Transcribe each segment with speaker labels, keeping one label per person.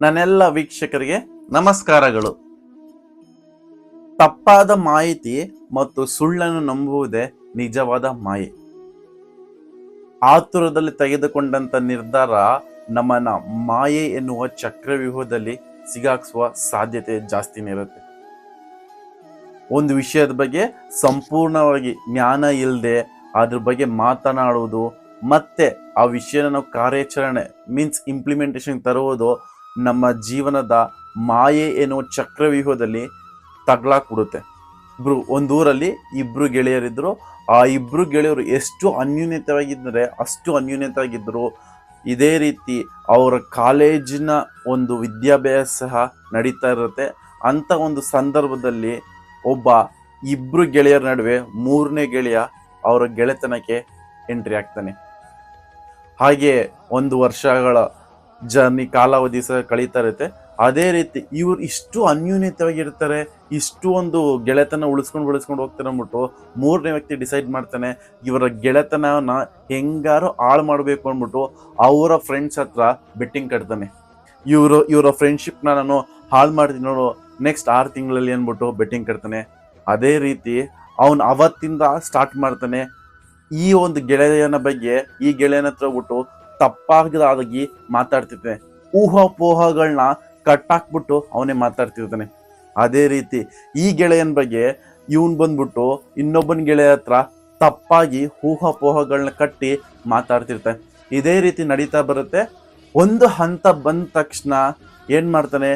Speaker 1: ನನ್ನೆಲ್ಲ ವೀಕ್ಷಕರಿಗೆ ನಮಸ್ಕಾರಗಳು. ತಪ್ಪಾದ ಮಾಹಿತಿ ಮತ್ತು ಸುಳ್ಳನ್ನು ನಂಬುವುದೇ ನಿಜವಾದ ಮಾಯೆ. ಆತುರದಲ್ಲಿ ತೆಗೆದುಕೊಂಡಂತ ನಿರ್ಧಾರ ನಮ್ಮನ್ನ ಮಾಯೆ ಎನ್ನುವ ಚಕ್ರವ್ಯೂಹದಲ್ಲಿ ಸಿಗಾಕ್ಸುವ ಸಾಧ್ಯತೆ ಜಾಸ್ತಿನೇ ಇರುತ್ತೆ. ಒಂದು ವಿಷಯದ ಬಗ್ಗೆ ಸಂಪೂರ್ಣವಾಗಿ ಜ್ಞಾನ ಇಲ್ಲದೆ ಅದ್ರ ಬಗ್ಗೆ ಮಾತನಾಡುವುದು ಮತ್ತೆ ಆ ವಿಷಯನ ನಾವು ಕಾರ್ಯಾಚರಣೆ ಮೀನ್ಸ್ ಇಂಪ್ಲಿಮೆಂಟೇಷನ್ ತರುವುದು ನಮ್ಮ ಜೀವನದ ಮಾಯೆ ಎನ್ನುವ ಚಕ್ರವ್ಯೂಹದಲ್ಲಿ ತಗ್ಲಾಕ್ಬಿಡುತ್ತೆ ಇಬ್ರು ಒಂದು ಊರಲ್ಲಿ ಇಬ್ರು ಗೆಳೆಯರಿದ್ರು. ಆ ಇಬ್ರು ಗೆಳೆಯರು ಎಷ್ಟು ಅನ್ಯೂನ್ಯತವಾಗಿದ್ದರೆ, ಅಷ್ಟು ಅನ್ಯೂನ್ಯತವಾಗಿದ್ದರು ಇದೇ ರೀತಿ ಅವರ ಕಾಲೇಜಿನ ಒಂದು ವಿದ್ಯಾಭ್ಯಾಸ ಸಹ ನಡೀತಾ ಇರುತ್ತೆ. ಅಂಥ ಒಂದು ಸಂದರ್ಭದಲ್ಲಿ ಒಬ್ಬ ಇಬ್ರು ಗೆಳೆಯರ ನಡುವೆ ಮೂರನೇ ಗೆಳೆಯ ಅವರ ಗೆಳೆತನಕ್ಕೆ ಎಂಟ್ರಿ ಆಗ್ತಾನೆ. ಹಾಗೆ ಒಂದು ವರ್ಷಗಳ ಜರ್ನಿ ಕಾಲಾವಧಿ ಸಹ ಕಳೀತಾ ಇರುತ್ತೆ. ಅದೇ ರೀತಿ ಇವರು ಇಷ್ಟು ಅನ್ಯೂನ್ಯತವಾಗಿರ್ತಾರೆ, ಇಷ್ಟು ಒಂದು ಗೆಳೆತನ ಉಳಿಸ್ಕೊಂಡು ಉಳಿಸ್ಕೊಂಡು ಹೋಗ್ತಾರೆ ಅಂದ್ಬಿಟ್ಟು ಮೂರನೇ ವ್ಯಕ್ತಿ ಡಿಸೈಡ್ ಮಾಡ್ತಾನೆ, ಇವರ ಗೆಳೆತನನ ಹೆಂಗಾರು ಹಾಳು ಮಾಡಬೇಕು ಅಂದ್ಬಿಟ್ಟು ಅವರ ಫ್ರೆಂಡ್ಸ್ ಹತ್ರ ಬೆಟ್ಟಿಂಗ್ ಕಟ್ತಾನೆ. ಇವರು, ಇವರ ಫ್ರೆಂಡ್ಶಿಪ್ನ ನಾನು ಹಾಳು ಮಾಡ್ತೀನಿ ನೋಡು ನೆಕ್ಸ್ಟ್ ಆರು ತಿಂಗಳಲ್ಲಿ ಅಂದ್ಬಿಟ್ಟು ಬೆಟ್ಟಿಂಗ್ ಕಟ್ತಾನೆ. ಅದೇ ರೀತಿ ಅವನು ಅವತ್ತಿಂದ ಸ್ಟಾರ್ಟ್ ಮಾಡ್ತಾನೆ, ಈ ಒಂದು ಗೆಳೆಯನ ಬಗ್ಗೆ ಈ ಗೆಳೆಯನ ಹತ್ರ ಬಿಟ್ಟು ತಪ್ಪಾಗದಾಗಿ ಮಾತಾಡ್ತಿರ್ತಾನೆ ಊಹಾಪೋಹಗಳನ್ನ ಕಟ್ಟಾಕ್ಬಿಟ್ಟು ಅವನೇ ಮಾತಾಡ್ತಿರ್ತಾನೆ ಅದೇ ರೀತಿ ಈ ಗೆಳೆಯನ ಬಗ್ಗೆ ಇವನ್ ಬಂದ್ಬಿಟ್ಟು ಇನ್ನೊಬ್ಬನ ಗೆಳೆಯ ಹತ್ರ ತಪ್ಪಾಗಿ ಊಹಾಪೋಹಗಳನ್ನ ಕಟ್ಟಿ ಮಾತಾಡ್ತಿರ್ತಾನೆ ಇದೇ ರೀತಿ ನಡೀತಾ ಬರುತ್ತೆ. ಒಂದು ಹಂತ ಬಂದ ತಕ್ಷಣ ಏನ್ ಮಾಡ್ತಾನೆ,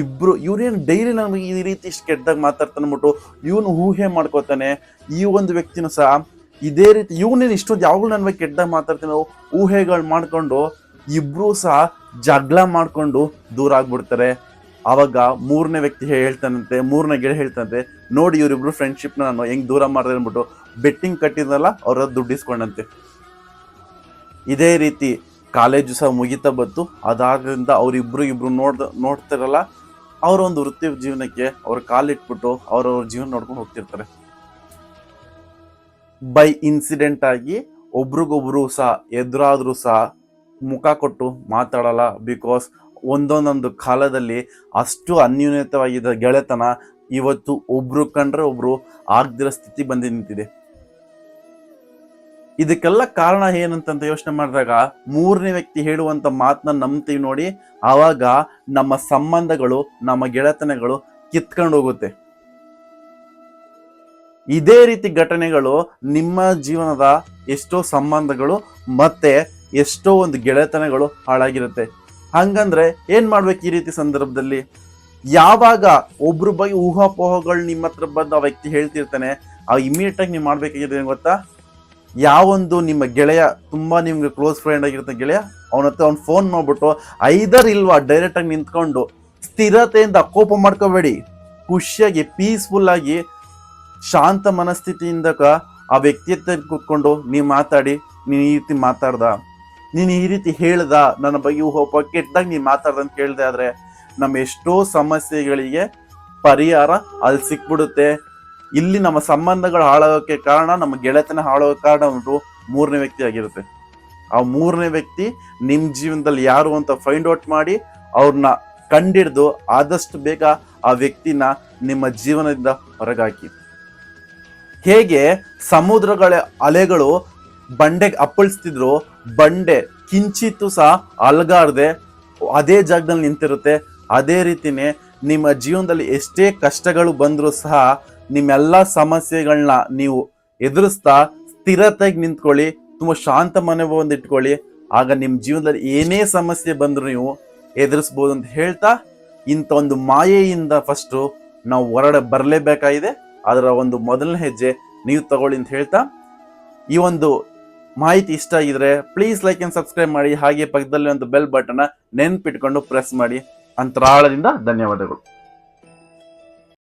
Speaker 1: ಇಬ್ರು ಇವನೇನು ಡೈಲಿ ನಮಗೆ ಈ ರೀತಿ ಇಷ್ಟು ಕೆಟ್ಟದಾಗ ಮಾತಾಡ್ತಾನೆ ಅಂದ್ಬಿಟ್ಟು ಇವನು ಊಹೆ ಮಾಡ್ಕೋತಾನೆ. ಈ ಒಂದು ವ್ಯಕ್ತಿನೂ ಸಹ ಇದೇ ರೀತಿ ಇವನೇನು ಇಷ್ಟೊಂದು ಯಾವಾಗಲೂ ನನ್ನ ಬಗ್ಗೆ ಕೆಟ್ಟದಾಗ ಮಾತಾಡ್ತೀನಿ, ಊಹೆಗಳು ಮಾಡಿಕೊಂಡು ಇಬ್ಬರೂ ಸಹ ಜಗಳ ಮಾಡಿಕೊಂಡು ದೂರ ಆಗ್ಬಿಡ್ತಾರೆ. ಆವಾಗ ಮೂರನೇ ವ್ಯಕ್ತಿ ಹೇಳ್ತಾನಂತೆ, ಮೂರನೇ ಗೆಳೆ ಹೇಳ್ತಾನಂತೆ, ನೋಡಿ ಇವರಿಬ್ರು ಫ್ರೆಂಡ್ಶಿಪ್ನ ನಾನು ಹೆಂಗೆ ದೂರ ಮಾಡಿದೆ ಅಂದ್ಬಿಟ್ಟು ಬೆಟ್ಟಿಂಗ್ ಕಟ್ಟಿದ್ನಲ್ಲ, ಅವ್ರ ದುಡ್ಡಿಸ್ಕೊಂಡಂತೆ ಇದೇ ರೀತಿ ಕಾಲೇಜು ಸಹ ಮುಗಿತಾ ಬಂತು. ಅದಾದ್ರಿಂದ ಅವರಿಬ್ರು ಇಬ್ರು ನೋಡ್ದ, ನೋಡ್ತಿರಲ್ಲ ಅವರ ಒಂದು ವೃತ್ತಿ ಜೀವನಕ್ಕೆ ಅವ್ರ ಕಾಲಿಟ್ಬಿಟ್ಟು ಅವ್ರವ್ರ ಜೀವನ ನೋಡ್ಕೊಂಡು ಹೋಗ್ತಿರ್ತಾರೆ. ಬೈ ಇನ್ಸಿಡೆಂಟ್ ಆಗಿ ಒಬ್ರಿಗೊಬ್ರು ಸಹ, ಎದುರಾದ್ರೂ ಸಹ ಮುಖ ಕೊಟ್ಟು ಮಾತಾಡಲ್ಲ ಬಿಕಾಸ್ ಒಂದೊಂದೊಂದು ಕಾಲದಲ್ಲಿ ಅಷ್ಟು ಅನ್ಯೂನ್ಯತವಾಗಿದ್ದ ಗೆಳೆತನ. ಇವತ್ತು ಒಬ್ರು ಕಂಡ್ರೆ ಒಬ್ರು ಆಗದಿರೋ ಸ್ಥಿತಿ ಬಂದು ನಿಂತಿದೆ. ಇದಕ್ಕೆಲ್ಲ ಕಾರಣ ಏನಂತಂತ ಯೋಚನೆ ಮಾಡಿದಾಗ ಮೂರನೇ ವ್ಯಕ್ತಿ ಹೇಳುವಂತ ಮಾತನ್ನ ನಂಬ್ತೀವಿ ನೋಡಿ, ಆವಾಗ ನಮ್ಮ ಸಂಬಂಧಗಳು, ನಮ್ಮ ಗೆಳೆತನಗಳು ಕಿತ್ಕೊಂಡು ಹೋಗುತ್ತೆ. ಇದೇ ರೀತಿ ಘಟನೆಗಳು ನಿಮ್ಮ ಜೀವನದ ಎಷ್ಟೋ ಸಂಬಂಧಗಳು ಮತ್ತೆ ಎಷ್ಟೋ ಒಂದು ಗೆಳೆತನಗಳು ಹಾಳಾಗಿರುತ್ತೆ. ಹಂಗಂದ್ರೆ ಏನ್ ಮಾಡ್ಬೇಕು ಈ ರೀತಿ ಸಂದರ್ಭದಲ್ಲಿ? ಯಾವಾಗ ಒಬ್ರ ಬಗ್ಗೆ ಊಹಾಪೋಹಗಳು ನಿಮ್ಮ ಹತ್ರ ಬಂದು ಆ ವ್ಯಕ್ತಿ ಹೇಳ್ತಿರ್ತಾನೆ, ಆ ಇಮಿಡಿಯೇಟ್ ಆಗಿ ನೀವು ಮಾಡ್ಬೇಕಾಗಿದೆ ಗೊತ್ತಾ? ಯಾವೊಂದು ನಿಮ್ಮ ಗೆಳೆಯ, ತುಂಬಾ ನಿಮ್ಗೆ ಕ್ಲೋಸ್ ಫ್ರೆಂಡ್ ಆಗಿರುತ್ತೆ ಗೆಳೆಯ, ಅವನ ಹತ್ರ ಅವ್ನ ಫೋನ್ ನೋಡ್ಬಿಟ್ಟು ಐದರ್ ಇಲ್ವಾ ಡೈರೆಕ್ಟ್ ಆಗಿ ನಿಂತ್ಕೊಂಡು ಸ್ಥಿರತೆಯಿಂದ ಕೋಪ ಮಾಡ್ಕೋಬೇಡಿ. ಖುಷಿಯಾಗಿ ಪೀಸ್ಫುಲ್ ಆಗಿ ಶಾಂತ ಮನಸ್ಥಿತಿಯಿಂದ ಆ ವ್ಯಕ್ತಿ ಕೂತ್ಕೊಂಡು ನೀವು ಮಾತಾಡಿ ನೀನು ಈ ರೀತಿ ಮಾತಾಡ್ದ. ನೀನು ಈ ರೀತಿ ಹೇಳ್ದ, ನನ್ನ ಬಗ್ಗೆ ಹೋಪ ಕೆಟ್ಟದಾಗ ನೀನು ಮಾತಾಡ್ದ ಅಂತ ಕೇಳಿದೆ ಆದರೆ ನಮ್ಮ ಎಷ್ಟೋ ಸಮಸ್ಯೆಗಳಿಗೆ ಪರಿಹಾರ ಅಲ್ಲಿ ಸಿಕ್ಬಿಡುತ್ತೆ. ಇಲ್ಲಿ ನಮ್ಮ ಸಂಬಂಧಗಳು ಹಾಳಾಗೋಕ್ಕೆ ಕಾರಣ, ನಮ್ಮ ಗೆಳೆತನ ಹಾಳಾಗೋ ಕಾರಣ ಒಂದು ಮೂರನೇ ವ್ಯಕ್ತಿ ಆಗಿರುತ್ತೆ. ಆ ಮೂರನೇ ವ್ಯಕ್ತಿ ನಿಮ್ಮ ಜೀವನದಲ್ಲಿ ಯಾರು ಅಂತ ಫೈಂಡ್ ಔಟ್ ಮಾಡಿ ಅವ್ರನ್ನ ಕಂಡಿಡ್ದು ಆದಷ್ಟು ಬೇಗ ಆ ವ್ಯಕ್ತಿನ ನಿಮ್ಮ ಜೀವನದಿಂದ ಹೊರಗಾಕಿ. ಹೇಗೆ ಸಮುದ್ರಗಳ ಅಲೆಗಳು ಬಂಡೆಗೆ ಅಪ್ಪಳಿಸ್ತಿದ್ರು, ಬಂಡೆ ಕಿಂಚಿತ್ತು ಸಹ ಅಲ್ಗಾರ್ದೆ ಅದೇ ಜಾಗದಲ್ಲಿ ನಿಂತಿರುತ್ತೆ. ಅದೇ ರೀತಿನೇ ನಿಮ್ಮ ಜೀವನದಲ್ಲಿ ಎಷ್ಟೇ ಕಷ್ಟಗಳು ಬಂದರೂ ಸಹ ನಿಮ್ಮೆಲ್ಲ ಸಮಸ್ಯೆಗಳನ್ನ ನೀವು ಎದುರಿಸ್ತಾ ಸ್ಥಿರತೆಗೆ ನಿಂತ್ಕೊಳ್ಳಿ, ತುಂಬ ಶಾಂತ ಮನೋಭಾವದಿಂದ ಇಟ್ಕೊಳ್ಳಿ. ಆಗ ನಿಮ್ಮ ಜೀವನದಲ್ಲಿ ಏನೇ ಸಮಸ್ಯೆ ಬಂದರೂ ನೀವು ಎದುರಿಸ್ಬೋದು ಅಂತ ಹೇಳ್ತಾ ಇಂಥ ಒಂದು ಮಾಯೆಯಿಂದ ಫಸ್ಟು ನಾವು ಹೊರಡೆ ಬರಲೇಬೇಕಾಗಿದೆ. ಅದರ ಒಂದು ಮೊದಲನೇ ಹೆಜ್ಜೆ ನೀವು ತಗೊಳ್ಳಿ ಅಂತ ಹೇಳ್ತಾ ಈ ಒಂದು ಮಾಹಿತಿ ಇಷ್ಟ ಆಗಿದ್ರೆ ಪ್ಲೀಸ್ ಲೈಕ್ ಅಂಡ್ ಸಬ್ಸ್ಕ್ರೈಬ್ ಮಾಡಿ ಹಾಗೆ ಪಕ್ಕದಲ್ಲಿ ಒಂದು ಬೆಲ್ ಬಟನ್ ನೆನ್ಪಿಟ್ಕೊಂಡು ಪ್ರೆಸ್ ಮಾಡಿ. ಅಂತರಾಳದಿಂದ ಧನ್ಯವಾದಗಳು.